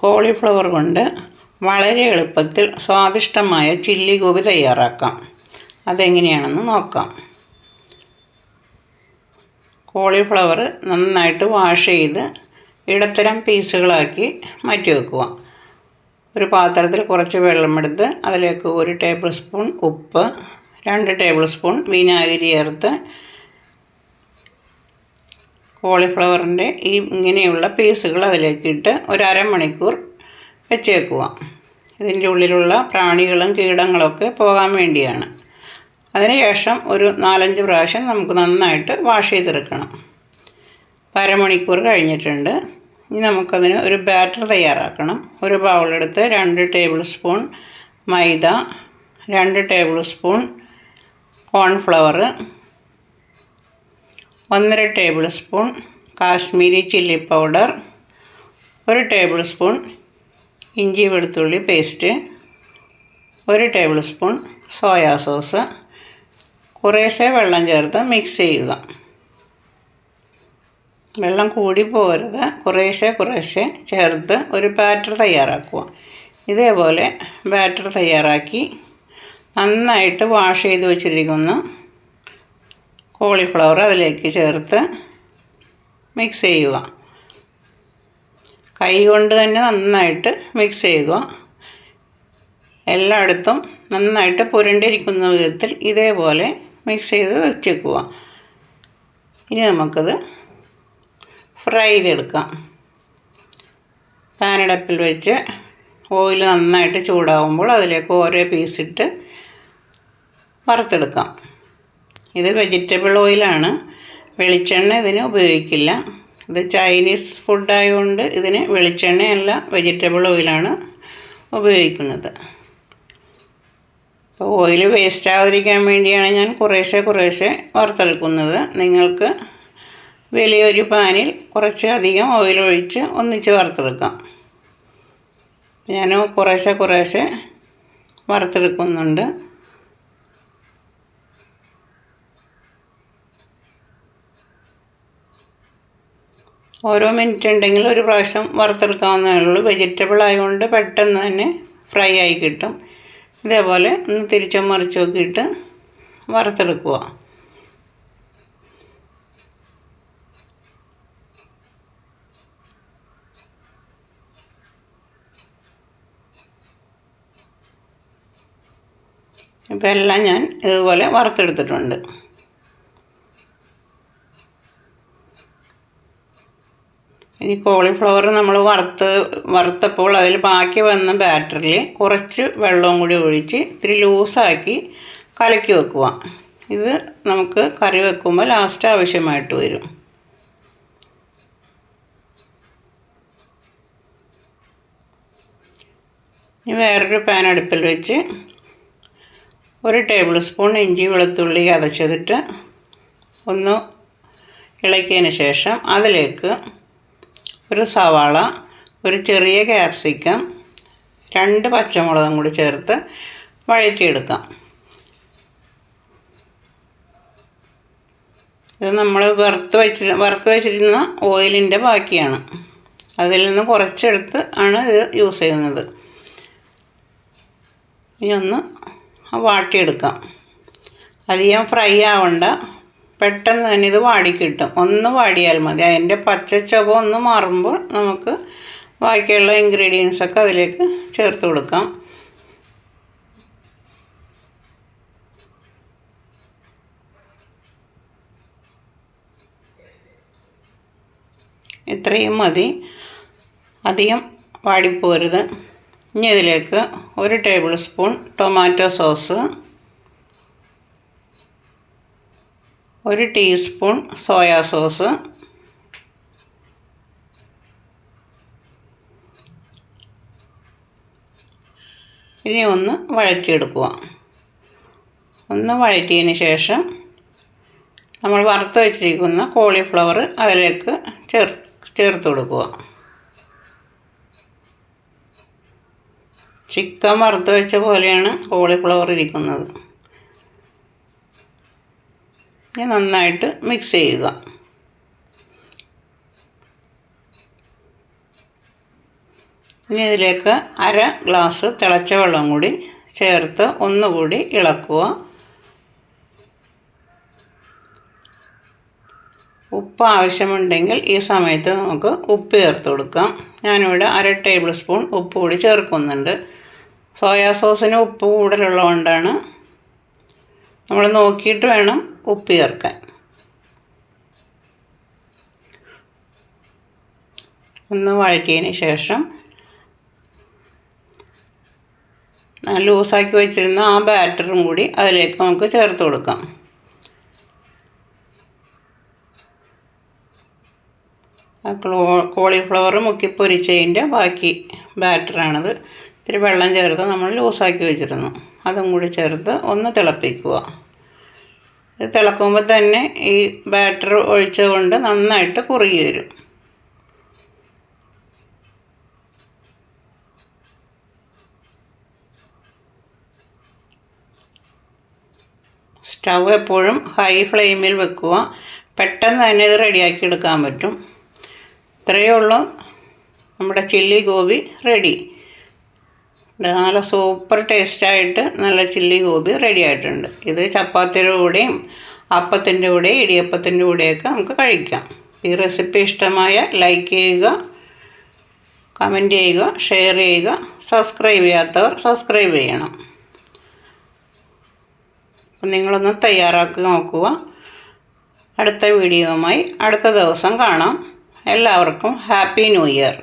Cauliflower കൊണ്ട് വളരെ എളുപ്പത്തിൽ സ്വാദിഷ്ടമായ ചില്ലി ഗോപി തയ്യാറാക്കാം. അതെങ്ങനെയാണെന്ന് നോക്കാം. കോളിഫ്ലവർ നന്നായിട്ട് വാഷ് ചെയ്ത് ഇടത്തരം പീസുകളാക്കി മാറ്റി വെക്കുക. ഒരു പാത്രത്തിൽ കുറച്ച് വെള്ളമെടുത്ത് അതിലേക്ക് ഒരു ടേബിൾ സ്പൂൺ ഉപ്പ് രണ്ട് ടേബിൾ സ്പൂൺ വിനാഗിരി ചേർത്ത് കോളിഫ്ലവറിന്റെ ഈ ഇങ്ങനെയുള്ള പീസുകൾ അതിലേക്കിട്ട് ഒരു അരമണിക്കൂർ വെച്ചേക്കുക. ഇതിന്റെ ഉള്ളിലുള്ള പ്രാണികളും കീടങ്ങളൊക്കെ പോകാൻ വേണ്ടിയാണ്. അതിനുശേഷം ഒരു നാലഞ്ച് പ്രാവശ്യം നമുക്ക് നന്നായിട്ട് വാഷ് ചെയ്തെടുക്കണം. അരമണിക്കൂർ കഴിഞ്ഞിട്ടുണ്ട്. ഇനി നമുക്കതിന് ഒരു ബാറ്റർ തയ്യാറാക്കണം. ഒരു ബൗളെടുത്ത് രണ്ട് ടേബിൾ സ്പൂൺ മൈദ രണ്ട് ടേബിൾ സ്പൂൺ കോൺഫ്ലവർ ഒന്നര table spoon Kashmiri chilli powder ഒരു ടേബിൾ സ്പൂൺ ഇഞ്ചി വെളുത്തുള്ളി പേസ്റ്റ് ഒരു ടേബിൾ സ്പൂൺ സോയാ സോസ്. കുറേശ്ശെ വെള്ളം ചേർത്ത് മിക്സ് ചെയ്യുക. വെള്ളം കൂടി പോകരുത്. കുറേശ്ശെ കുറേശ്ശെ ചേർത്ത് ഒരു ബാറ്റർ തയ്യാറാക്കുക. ഇതേപോലെ ബാറ്റർ തയ്യാറാക്കി നന്നായിട്ട് വാഷ് ചെയ്ത് വെച്ചിരിക്കുന്ന. കോളിഫ്ലവർ അതിലേക്ക് ചേർത്ത് മിക്സ് ചെയ്യുക. കൈ കൊണ്ട് തന്നെ നന്നായിട്ട് മിക്സ് ചെയ്യുക. എല്ലായിടത്തും നന്നായിട്ട് പുരണ്ടിരിക്കുന്ന വിധത്തിൽ ഇതേപോലെ മിക്സ് ചെയ്ത് വെച്ചേക്കുക. ഇനി നമുക്കത് ഫ്രൈ ചെയ്തെടുക്കാം. പാനടപ്പിൽ വെച്ച് ഓയിൽ നന്നായിട്ട് ചൂടാവുമ്പോൾ അതിലേക്ക് ഓരോ പീസിട്ട് വറുത്തെടുക്കാം. ഇത് വെജിറ്റബിൾ ഓയിലാണ് വെളിച്ചെണ്ണ ഇതിന് ഉപയോഗിക്കില്ല. ഇത് ചൈനീസ് ഫുഡായതുകൊണ്ട് ഇതിന് വെളിച്ചെണ്ണയല്ല വെജിറ്റബിൾ ഓയിലാണ് ഉപയോഗിക്കുന്നത്. അപ്പോൾ ഓയിൽ വേസ്റ്റ് ആകാതിരിക്കാൻ വേണ്ടിയാണ് ഞാൻ കുറേശ്ശെ കുറേശ്ശെ വറുത്തെടുക്കുന്നത്. നിങ്ങൾക്ക് വലിയൊരു പാനിൽ കുറച്ച് അധികം ഓയിൽ ഒഴിച്ച് ഒന്നിച്ച് വറുത്തെടുക്കാം. ഞാൻ കുറേശ്ശെ കുറേശ്ശെ വറുത്തെടുക്കുന്നുണ്ട്. ഓരോ മിനിറ്റ് ഉണ്ടെങ്കിൽ ഒരു പ്രാവശ്യം വറുത്തെടുക്കാവുന്നതേ ഉള്ളൂ. വെജിറ്റബിൾ ആയതുകൊണ്ട് പെട്ടെന്ന് തന്നെ ഫ്രൈ ആയി കിട്ടും. ഇതേപോലെ ഒന്ന് തിരിച്ചും മറിച്ചും ഒക്കെ ഇട്ട് വറുത്തെടുക്കുക. ഇപ്പം എല്ലാം ഞാൻ ഇതുപോലെ വറുത്തെടുത്തിട്ടുണ്ട്. ഇനി കോളിഫ്ലവർ നമ്മൾ വറുത്ത് വറുത്തപ്പോൾ അതിൽ ബാക്കി വന്ന ബാറ്ററിൽ കുറച്ച് വെള്ളവും കൂടി ഒഴിച്ച് ഇത്തിരി ലൂസാക്കി കലക്കി വെക്കുക. ഇത് നമുക്ക് കറി വെക്കുമ്പോൾ ലാസ്റ്റ് ആവശ്യമായിട്ട് വരും. ഇനി വേറൊരു പാൻ അടുപ്പിൽ വെച്ച് ഒരു ടേബിൾ സ്പൂൺ ഇഞ്ചി വെളുത്തുള്ളി അതച്ചതിട്ട് ഒന്ന് ഇളക്കിയതിന് ശേഷം അതിലേക്ക് ഒരു സവാള ഒരു ചെറിയ ക്യാപ്സിക്കം രണ്ട് പച്ചമുളകും കൂടി ചേർത്ത് വഴറ്റിയെടുക്കാം. ഇത് നമ്മൾ വറുത്ത് വെച്ച് വറുത്ത് വെച്ചിരുന്ന ഓയിലിന്റെ ബാക്കിയാണ്. അതിൽ നിന്ന് കുറച്ചെടുത്ത് ആണ് ഇത് യൂസ് ചെയ്യുന്നത്. ഇനി ഒന്ന് വാട്ടിയെടുക്കാം. അധികം ഫ്രൈ ആവണ്ട. പെട്ടെന്ന് തന്നെ ഇത് വാടിക്കിട്ടും. ഒന്ന് വാടിയാൽ മതി. അതിന്റെ പച്ചച്ചൊവ ഒന്ന് മാറുമ്പോൾ നമുക്ക് ബാക്കിയുള്ള ഇൻഗ്രീഡിയൻസൊക്കെ അതിലേക്ക് ചേർത്ത് കൊടുക്കാം. ഇത്രയും മതി. അധികം വാടിപ്പോരുത്. ഇനി ഇതിലേക്ക് ഒരു ടേബിൾ സ്പൂൺ ടൊമാറ്റോ സോസ് ഒരു ടീസ്പൂൺ സോയാ സോസ്. ഇനി ഒന്ന് വഴറ്റിയെടുക്കുക. ഒന്ന് വഴറ്റിയതിന് ശേഷം നമ്മൾ വറുത്ത് വെച്ചിരിക്കുന്ന കോളിഫ്ലവർ അതിലേക്ക് ചേർ ചേർത്ത് കൊടുക്കുക. ചിക്കൻ വറുത്ത് വെച്ച പോലെയാണ് കോളിഫ്ലവർ ഇരിക്കുന്നത്. ഇനി നന്നായിട്ട് മിക്സ് ചെയ്യുക. ഇനി ഇതിലേക്ക് അര ഗ്ലാസ് തിളച്ച വെള്ളം കൂടി ചേർത്ത് ഒന്നുകൂടി ഇളക്കുക. ഉപ്പ് ആവശ്യമുണ്ടെങ്കിൽ ഈ സമയത്ത് നമുക്ക് ഉപ്പ് ചേർത്ത് കൊടുക്കാം. ഞാനിവിടെ അര ടേബിൾ സ്പൂൺ ഉപ്പ് കൂടി ചേർക്കുന്നുണ്ട്. സോയാ സോസിന് ഉപ്പ് കൂടുതലുള്ളതുകൊണ്ടാണ്. നമ്മൾ നോക്കിയിട്ട് വേണം ഉപ്പ് ചേർക്കാൻ. ഒന്ന് വഴറ്റിയതിന് ശേഷം ലൂസാക്കി വെച്ചിരുന്ന ആ ബാറ്ററും കൂടി അതിലേക്ക് നമുക്ക് ചേർത്ത് കൊടുക്കാം. ആ കോളിഫ്ലവർ മുക്കി പൊരിച്ചതിന്റെ ബാക്കി ബാറ്ററാണിത്. ഇത്തിരി വെള്ളം ചേർത്ത് നമ്മൾ ലൂസാക്കി വെച്ചിരുന്നു. അതും കൂടി ചേർത്ത് ഒന്ന് തിളപ്പിക്കുക. തിളക്കുമ്പോൾ തന്നെ ഈ ബാറ്റർ ഒഴിച്ചുകൊണ്ട് നന്നായിട്ട് കുറുകി വരും. സ്റ്റൗ എപ്പോഴും ഹൈ ഫ്ലെയിമിൽ വെക്കുക. പെട്ടെന്ന് തന്നെ ഇത് റെഡിയാക്കി എടുക്കാൻ പറ്റും. ഇത്രയേ ഉള്ളൂ. നമ്മുടെ ചില്ലി ഗോബി റെഡി. നല്ല സൂപ്പർ ടേസ്റ്റായിട്ട് നല്ല ചില്ലി ഗോപി റെഡി ആയിട്ടുണ്ട്. ഇത് ചപ്പാത്തിയുടെ കൂടെയും അപ്പത്തിന്റെ കൂടെയും ഇടിയപ്പത്തിന്റെ കൂടെയൊക്കെ നമുക്ക് കഴിക്കാം. ഈ റെസിപ്പി ഇഷ്ടമായ ലൈക്ക് ചെയ്യുക കമന്റ് ചെയ്യുക ഷെയർ ചെയ്യുക സബ്സ്ക്രൈബ് ചെയ്യാത്തവർ സബ്സ്ക്രൈബ് ചെയ്യണം. അപ്പം നിങ്ങളൊന്ന് തയ്യാറാക്കി നോക്കുക. അടുത്ത വീഡിയോയുമായി അടുത്ത ദിവസം കാണാം. എല്ലാവർക്കും ഹാപ്പി ന്യൂ ഇയർ